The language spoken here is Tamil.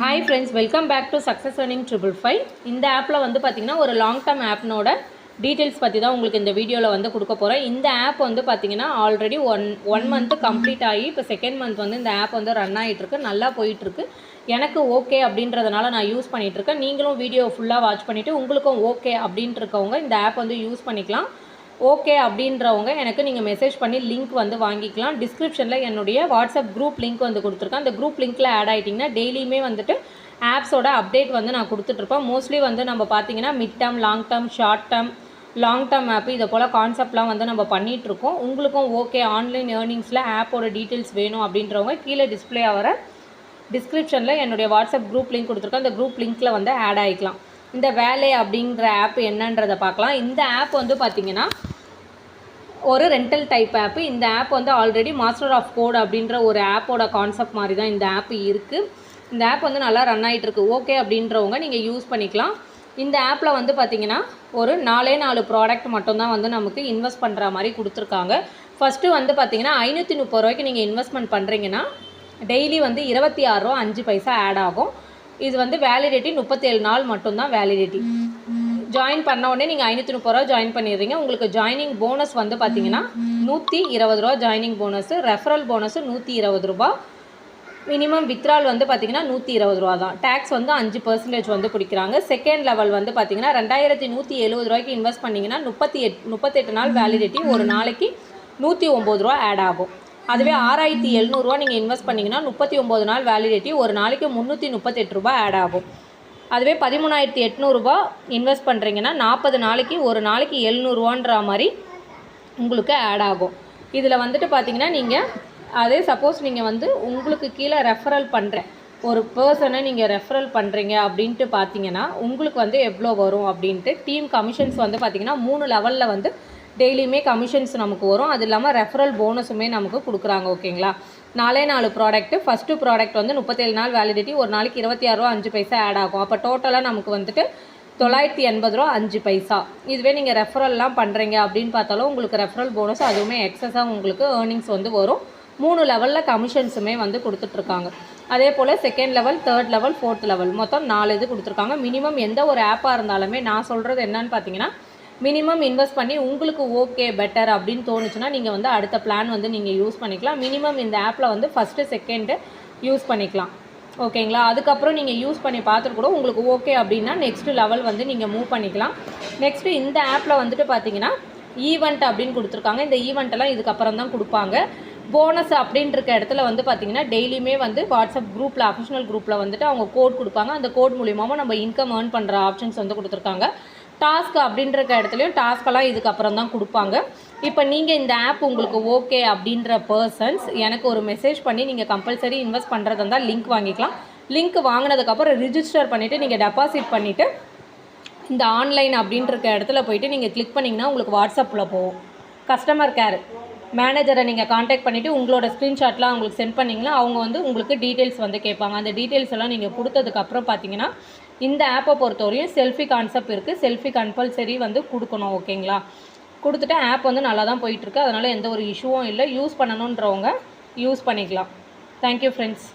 Hi friends welcome back to success earning triple five இந்த ஆப்பில் வந்து பார்த்திங்கன்னா ஒரு லாங் டேர்ம் ஆப்னோட டீட்டெயில்ஸ் பற்றி தான் உங்களுக்கு இந்த வீடியோவில் வந்து கொடுக்க போகிறேன் இந்த ஆப் வந்து பார்த்திங்கன்னா already one one month complete ஆகி இப்போ செகண்ட் மந்த் வந்து இந்த ஆப் வந்து ரன் ஆகிட்டுருக்கு நல்லா போயிட்டுருக்கு. எனக்கு ஓகே அப்படின்றதுனால நான் யூஸ் பண்ணிகிட்ருக்கேன் நீங்களும் வீடியோ ஃபுல்லாக வாட்ச் பண்ணிவிட்டு உங்களுக்கும் ஓகே அப்படின்ட்டு இருக்கவங்க இந்த ஆப் வந்து யூஸ் பண்ணிக்கலாம். ஓகே அப்படின்றவங்க எனக்கு நீங்கள் மெசேஜ் பண்ணி லிங்க் வந்து வாங்கிக்கலாம். டிஸ்கிரிப்ஷனில் என்னுடைய வாட்ஸ்அப் குரூப் லிங்க் வந்து கொடுத்துருக்கேன். அந்த குரூப் லிங்க்கில் ஆட் ஆகிட்டிங்கன்னா டெய்லியுமே வந்துட்டு ஆப்ஸோட அப்டேட் வந்து நான் கொடுத்துட்ருப்பேன் மோஸ்ட்லி வந்து நம்ம பார்த்தீங்கன்னா mid term long term short term long term app இதை போல் கான்செப்ட்லாம் வந்து நம்ம பண்ணிகிட்ருக்கோம் உங்களுக்கும் ஓகே ஆன்லைன் ஏர்னிங்ஸில் ஆப்போட டீட்டெயில்ஸ் வேணும் அப்படின்றவங்க கீழே டிஸ்ப்ளே ஆகிற டிஸ்கிரிப்ஷனில் என்னுடைய வாட்ஸ்அப் குரூப் லிங்க் கொடுத்துருக்கேன். அந்த குரூப் லிங்க்கில் வந்து ஆட் ஆகிக்கலாம் இந்த வேலை அப்படிங்கிற ஆப் என்னன்றதை பார்க்கலாம். இந்த ஆப் வந்து பார்த்திங்கன்னா ஒரு ரெண்டல் டைப் ஆப்பு இந்த ஆப் வந்து ஆல்ரெடி மாஸ்டர் ஆஃப் கோட் அப்படின்ற ஒரு ஆப்போட கான்செப்ட் மாதிரி தான் இந்த ஆப் இருக்குது இந்த ஆப் வந்து நல்லா ரன் ஆகிட்டுருக்கு ஓகே அப்படின்றவங்க நீங்கள் யூஸ் பண்ணிக்கலாம். இந்த ஆப்பில் வந்து பார்த்திங்கன்னா ஒரு நாலே நாலு ப்ராடக்ட் மட்டும்தான் வந்து நமக்கு இன்வெஸ்ட் பண்ணுற மாதிரி கொடுத்துருக்காங்க. ஃபஸ்ட்டு வந்து பார்த்திங்கன்னா ஐநூற்றி முப்பது ரூபாய்க்கு நீங்கள் இன்வெஸ்ட்மெண்ட் பண்ணுறீங்கன்னா டெய்லி வந்து இருபத்தி ஆறு ரூபா அஞ்சு பைசா ஆட் ஆகும். இது வந்து வேலிடிட்டி முப்பத்தேழு நாள் மட்டும்தான் வேலிடிட்டி ஜாயின் பண்ண உடனே நீங்கள் ஐநூற்றி முப்பது ரூபா ஜாயின் பண்ணிடுறீங்க. உங்களுக்கு ஜாயினிங் போனஸ் வந்து பார்த்தீங்கன்னா நூற்றி இருபது ரூபா ஜாயினிங் போனஸு ரெஃபரல் போனஸு நூற்றி இருபது ரூபா. மினிமம் வித்ரால் வந்து பார்த்தீங்கன்னா நூற்றி இருபது ரூபா தான். டேக்ஸ் வந்து அஞ்சு பர்சன்டேஜ் வந்து பிடிக்கிறாங்க. செகண்ட் லெவல் வந்து பார்த்தீங்கன்னா ரெண்டாயிரத்தி நூற்றி எழுபது ரூபாய்க்கு இன்வெஸ்ட் பண்ணிங்கன்னா முப்பத்தி எட் முப்பத்தெட்டு நாள் வேலிடிட்டி ஒரு நாளைக்கு நூற்றி ஒம்பது ரூபா ஆட் ஆகும். அதுவே ஆறாயிரத்தி எழுநூறுவா நீங்கள் இன்வெஸ்ட் பண்ணிங்கன்னா முப்பத்தி ஒம்பது நாள் வேலிடிட்டி ஒரு நாளைக்கு முந்நூற்றி முப்பத்தெட்டு ரூபா ஆட் ஆகும். அதுவே பதிமூணாயிரத்தி எட்நூறுபா இன்வெஸ்ட் பண்ணுறீங்கன்னா நாற்பது நாளைக்கு ஒரு நாளைக்கு எழுநூறுவான்ற மாதிரி உங்களுக்கு ஆட் ஆகும். இதில் வந்துட்டு பார்த்தீங்கன்னா நீங்கள் அதே சப்போஸ் நீங்கள் வந்து உங்களுக்கு கீழே ரெஃபரல் பண்ணுற ஒரு பர்சனை நீங்கள் ரெஃபரல் பண்ணுறீங்க அப்படின்ட்டு பார்த்தீங்கன்னா உங்களுக்கு வந்து எவ்வளோ வரும் அப்படின்ட்டு டீம் கமிஷன்ஸ் வந்து பார்த்தீங்கன்னா மூணு லெவலில் வந்து டெய்லியுமே கமிஷன்ஸ் நமக்கு வரும். அது இல்லாமல் ரெஃபரல் போனஸுமே நமக்கு கொடுக்குறாங்க ஓகேங்களா? நாலே நாலு ப்ராடக்ட்டு ஃபஸ்ட்டு ப்ராடக்ட் வந்து முப்பத்தேழு நாள் வேலிடிட்டி ஒரு நாளைக்கு இருபத்தி ஆறு ரூபா அஞ்சு பைசா ஆட் ஆகும். அப்போ டோட்டலாக நமக்கு வந்துட்டு தொள்ளாயிரத்தி எண்பது ரூபா அஞ்சு பைசா. இதுவே நீங்கள் ரெஃபரல்லாம் பண்ணுறீங்க அப்படின்னு பார்த்தாலும் உங்களுக்கு ரெஃபரல் போனஸ் அதுவுமே எக்ஸஸாக உங்களுக்கு ஏர்னிங்ஸ் வந்து வரும். மூணு லெவலில் கமிஷன்ஸுமே வந்து கொடுத்துட்ருக்காங்க. அதே போல் second level third level fourth level மொத்தம் நாலு இது கொடுத்துருக்காங்க. மினிமம் எந்த ஒரு ஆப்பாக இருந்தாலுமே நான் சொல்கிறது என்னன்னு பார்த்தீங்கன்னா மினிமம் இன்வெஸ்ட் பண்ணி உங்களுக்கு ஓகே பெட்டர் அப்படின்னு தோணுச்சுன்னா நீங்கள் வந்து அடுத்த பிளான் வந்து நீங்கள் யூஸ் பண்ணிக்கலாம். மினிமம் இந்த ஆப்பில் வந்து ஃபஸ்ட்டு செகண்டு யூஸ் பண்ணிக்கலாம். ஓகேங்களா அதுக்கப்புறம் நீங்கள் யூஸ் பண்ணி பார்த்துட்டு கூட உங்களுக்கு ஓகே அப்படின்னா நெக்ஸ்ட்டு லெவல் வந்து நீங்கள் மூவ் பண்ணிக்கலாம். நெக்ஸ்ட்டு இந்த ஆப்பில் வந்துட்டு பார்த்தீங்கன்னா ஈவெண்ட் அப்படின்னு கொடுத்துருக்காங்க. இந்த ஈவெண்ட்டெல்லாம் இதுக்கப்புறம் தான் கொடுப்பாங்க. போனஸ் அப்படின்ற இருக்க இடத்துல வந்து பார்த்தீங்கன்னா டெய்லியுமே வந்து வாட்ஸ்அப் குரூப்பில் அஃபிஷனல் குரூப்பில் வந்துட்டு அவங்க கோட் கொடுப்பாங்க. அந்த கோட் மூலியமாகவும் நம்ம இன்கம் ஏர்ன் பண்ணுற ஆப்ஷன்ஸ் வந்து கொடுத்துருக்காங்க. டாஸ்க் அப்படின்ற இருக்க இடத்துலையும் டாஸ்க்கெல்லாம் இதுக்கப்புறம் தான் கொடுப்பாங்க. இப்போ நீங்கள் இந்த ஆப் உங்களுக்கு ஓகே அப்படின்ற பர்சன்ஸ் எனக்கு ஒரு மெசேஜ் பண்ணி நீங்கள் கம்பல்சரி இன்வெஸ்ட் பண்ணுறதா இருந்தால் லிங்க் வாங்கிக்கலாம். லிங்க் வாங்கினதுக்கப்புறம் ரிஜிஸ்டர் பண்ணிவிட்டு நீங்கள் டெபாசிட் பண்ணிவிட்டு இந்த ஆன்லைன் அப்படின்ற இடத்துல போயிட்டு நீங்கள் கிளிக் பண்ணிங்கன்னா உங்களுக்கு வாட்ஸ்அப்பில் போகும். கஸ்டமர் கேர் மேனேஜரை நீங்கள் காண்டாக்ட் பண்ணிவிட்டு உங்களோட ஸ்க்ரீன்ஷாட்லாம் அவங்களுக்கு சென்ட் பண்ணிங்கன்னா அவங்க வந்து உங்களுக்கு டீட்டெயில்ஸ் வந்து கேட்பாங்க. அந்த டீட்டெயில்ஸ் எல்லாம் நீங்கள் கொடுத்ததுக்கப்புறம் பார்த்தீங்கன்னா இந்த ஆப்பை பொறுத்தவரையும் செல்ஃபி கான்செப்ட் இருக்குது செல்ஃபி கம்பல்சரி வந்து கொடுக்கணும் ஓகேங்களா கொடுத்துட்டு ஆப் வந்து நல்லா தான் போயிட்டுருக்கு அதனால் எந்த ஒரு இஷ்யூவும் இல்லை. யூஸ் பண்ணணுன்றவங்க யூஸ் பண்ணிக்கலாம். Thank you friends